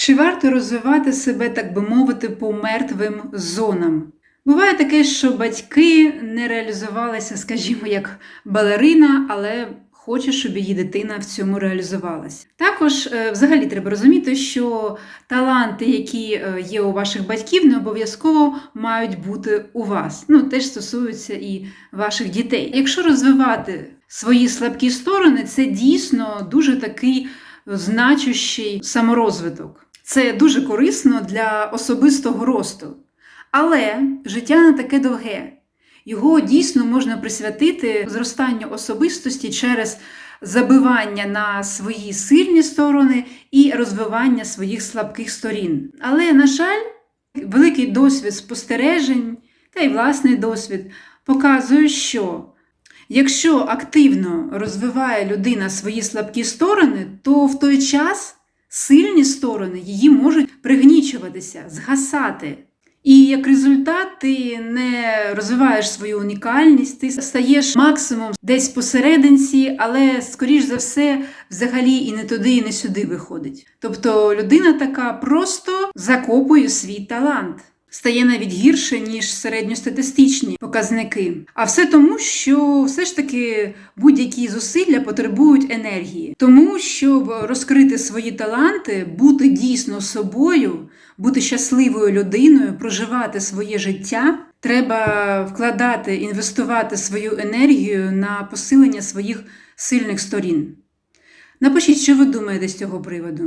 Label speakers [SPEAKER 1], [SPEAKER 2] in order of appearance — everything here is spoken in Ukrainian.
[SPEAKER 1] Чи варто розвивати себе, так би мовити, по мертвим зонам? Буває таке, що батьки не реалізувалися, скажімо, як балерина, але хоче, щоб її дитина в цьому реалізувалася. Також, е, взагалі, треба розуміти, що таланти, які е, є у ваших батьків, не обов'язково мають бути у вас. Ну, теж стосується і ваших дітей. Якщо розвивати свої слабкі сторони, це дійсно дуже такий значущий саморозвиток. Це дуже корисно для особистого росту. Але життя не таке довге. Його дійсно можна присвятити зростанню особистості через забивання на свої сильні сторони і розвивання своїх слабких сторін. Але, на жаль, великий досвід спостережень та й власний досвід показує, що якщо активно розвиває людина свої слабкі сторони, то в той час сильні сторони її можуть пригнічуватися, згасати. І як результат, ти не розвиваєш свою унікальність, ти стаєш максимум десь посерединці, але, скоріш за все, взагалі і не туди, і не сюди виходить. Тобто людина така просто закопує свій талант. Стає навіть гірше, ніж середньостатистичні показники. А все тому, що все ж таки будь-які зусилля потребують енергії. Тому, щоб розкрити свої таланти, бути дійсно собою, бути щасливою людиною, проживати своє життя, треба вкладати, інвестувати свою енергію на посилення своїх сильних сторін. Напишіть, що ви думаєте з цього приводу.